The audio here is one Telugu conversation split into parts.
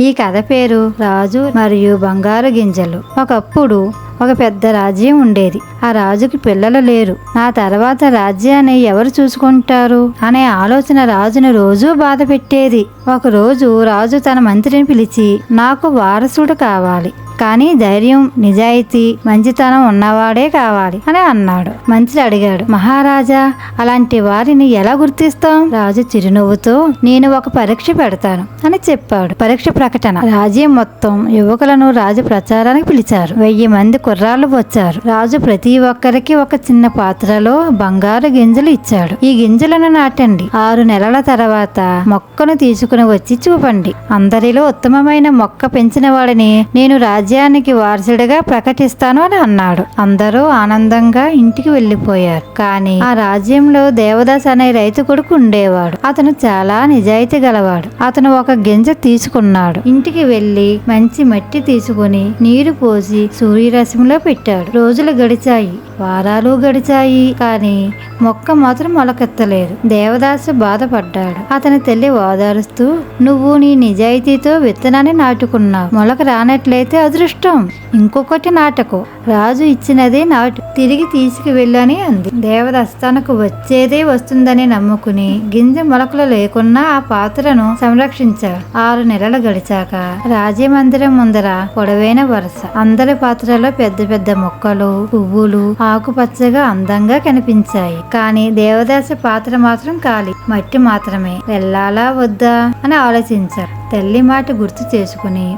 ఈ కథ పేరు రాజు మరియు బంగారు గింజలు. ఒకప్పుడు ఒక పెద్ద రాజ్యం ఉండేది. ఆ రాజుకి పిల్లలు లేరు. నా తర్వాత రాజ్యాన్ని ఎవరు చూసుకుంటారు? అనే ఆలోచన రాజును రోజూ బాధ పెట్టేది ఒకరోజు రాజు తన మంత్రిని పిలిచి నాకు వారసుడు కావాలి. కానీ ధైర్యం నిజాయితీ మంచితనం ఉన్నవాడే కావాలి అని అన్నాడు. మంత్రి అడిగాడు మహారాజా అలాంటి వారిని ఎలా గుర్తిస్తాం? రాజు చిరునవ్వుతో నేను ఒక పరీక్ష పెడతాను అని చెప్పాడు. పరీక్ష ప్రకటన. రాజ్యం మొత్తం యువకులను రాజు ప్రచారానికి పిలిచారు. వెయ్యి మంది కుర్రాళ్ళు వచ్చారు. రాజు ప్రతి ఒక్కరికి ఒక చిన్న పాత్రలో బంగారు గింజలు ఇచ్చాడు. ఈ గింజలను నాటండి. ఆరు నెలల తర్వాత మొక్కను తీసుకుని వచ్చి చూపండి. అందరిలో ఉత్తమమైన మొక్క పెంచిన వాడిని నేను రాజ్యానికి వారసుడిగా ప్రకటిస్తాను అని అన్నాడు. అందరూ ఆనందంగా ఇంటికి వెళ్ళిపోయారు కానీ ఆ రాజ్యంలో దేవదాస్ అనే రైతు కొడుకు ఉండేవాడు. అతను చాలా నిజాయితీ గలవాడు. అతను ఒక గింజ తీసుకున్నాడు. ఇంటికి వెళ్ళి మంచి మట్టి తీసుకుని నీరు పోసి సూర్యరశ్మిలో పెట్టాడు. రోజులు గడిచాయి. వారాలు గడిచాయి కానీ మొక్క మాత్రం మొలకెత్తలేదు. దేవదాసు బాధపడ్డాడు. అతని తల్లి ఓదారుస్తూ నువ్వు నీ నిజాయితీతో విత్తనాన్ని నాటుకున్నావు. మొలక రానట్లయితే అదృష్టం. ఇంకొకటి నాటకు. రాజు ఇచ్చినదే నాటు. తిరిగి తీసుకువెళ్ళని అంది. దేవదాస్ తనకు వచ్చేదే వస్తుందని నమ్ముకుని గింజ మొలకలు లేకున్నా ఆ పాత్రను సంరక్షించాడు. ఆరు నెలలు గడిచాక రాజమందిరం ముందర పొడవైన వరుస. అందరి పాత్రలో పెద్ద పెద్ద మొక్కలు పువ్వులు ఆకుపచ్చగా అందంగా కనిపించాయి. కానీ దేవదాస పాత్ర మాత్రం ఖాళీ. మట్టి మాత్రమే. వెళ్ళాలా వద్దా అని ఆలోచించారు. తల్లి మాట గుర్తు చేసుకుని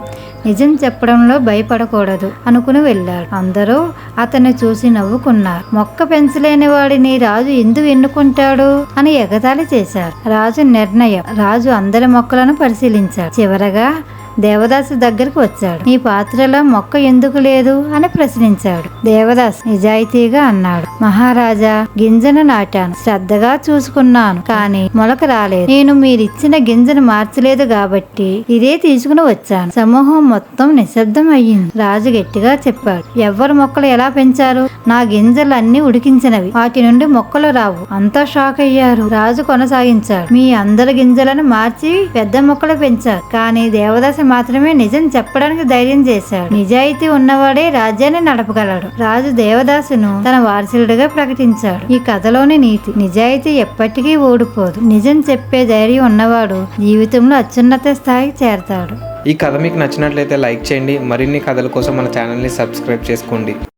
నిజం చెప్పడంలో భయపడకూడదు అనుకుని వెళ్ళాడు అందరూ అతన్ని చూసి నవ్వుకున్నారు. మొక్క పెంచలేని వాడిని రాజు ఎందుకు ఎన్నుకుంటాడు అని ఎగతాళి చేశారు. రాజు నిర్ణయం. రాజు అందరి మొక్కలను పరిశీలించాడు. చివరగా దేవదాసు దగ్గరకు వచ్చాడు. నీ పాత్రలో మొక్క ఎందుకు లేదు? అని ప్రశ్నించాడు. దేవదాస్ నిజాయితీగా అన్నాడు. మహారాజా గింజను నాటాను. శ్రద్ధగా చూసుకున్నాను కానీ మొలక రాలేదు. నేను మీరిచ్చిన గింజను మార్చలేదు కాబట్టి ఇదే తీసుకుని వచ్చాను. సమూహం మొత్తం నిశ్శబ్దం అయ్యింది రాజు గట్టిగా చెప్పాడు. ఎవ్వరు మొక్కలు ఎలా పెంచారు? నా గింజలు అన్ని ఉడికించినవి. వాటి నుండి మొక్కలు రావు. అంతా షాక్ అయ్యారు. రాజు కొనసాగించాడు. మీ అందరి గింజలను మార్చి పెద్ద మొక్కలు పెంచారు. కానీ దేవదాస మాత్రమే నిజం చెప్పడానికి ధైర్యం చేశాడు. నిజాయితీ ఉన్నవాడే రాజ్యాన్ని నడపగలడు. రాజు దేవదాసును తన వారసుడిగా ప్రకటించాడు. ఈ కథలోని నీతి నిజాయితీ ఎప్పటికీ ఓడిపోదు. నిజం చెప్పే ధైర్యం ఉన్నవాడు జీవితంలో అత్యున్నత స్థాయికి చేరతాడు. ఈ కథ మీకు నచ్చినట్లయితే లైక్ చేయండి. మరిన్ని కథల కోసం మన ఛానల్ని సబ్స్క్రైబ్ చేసుకోండి.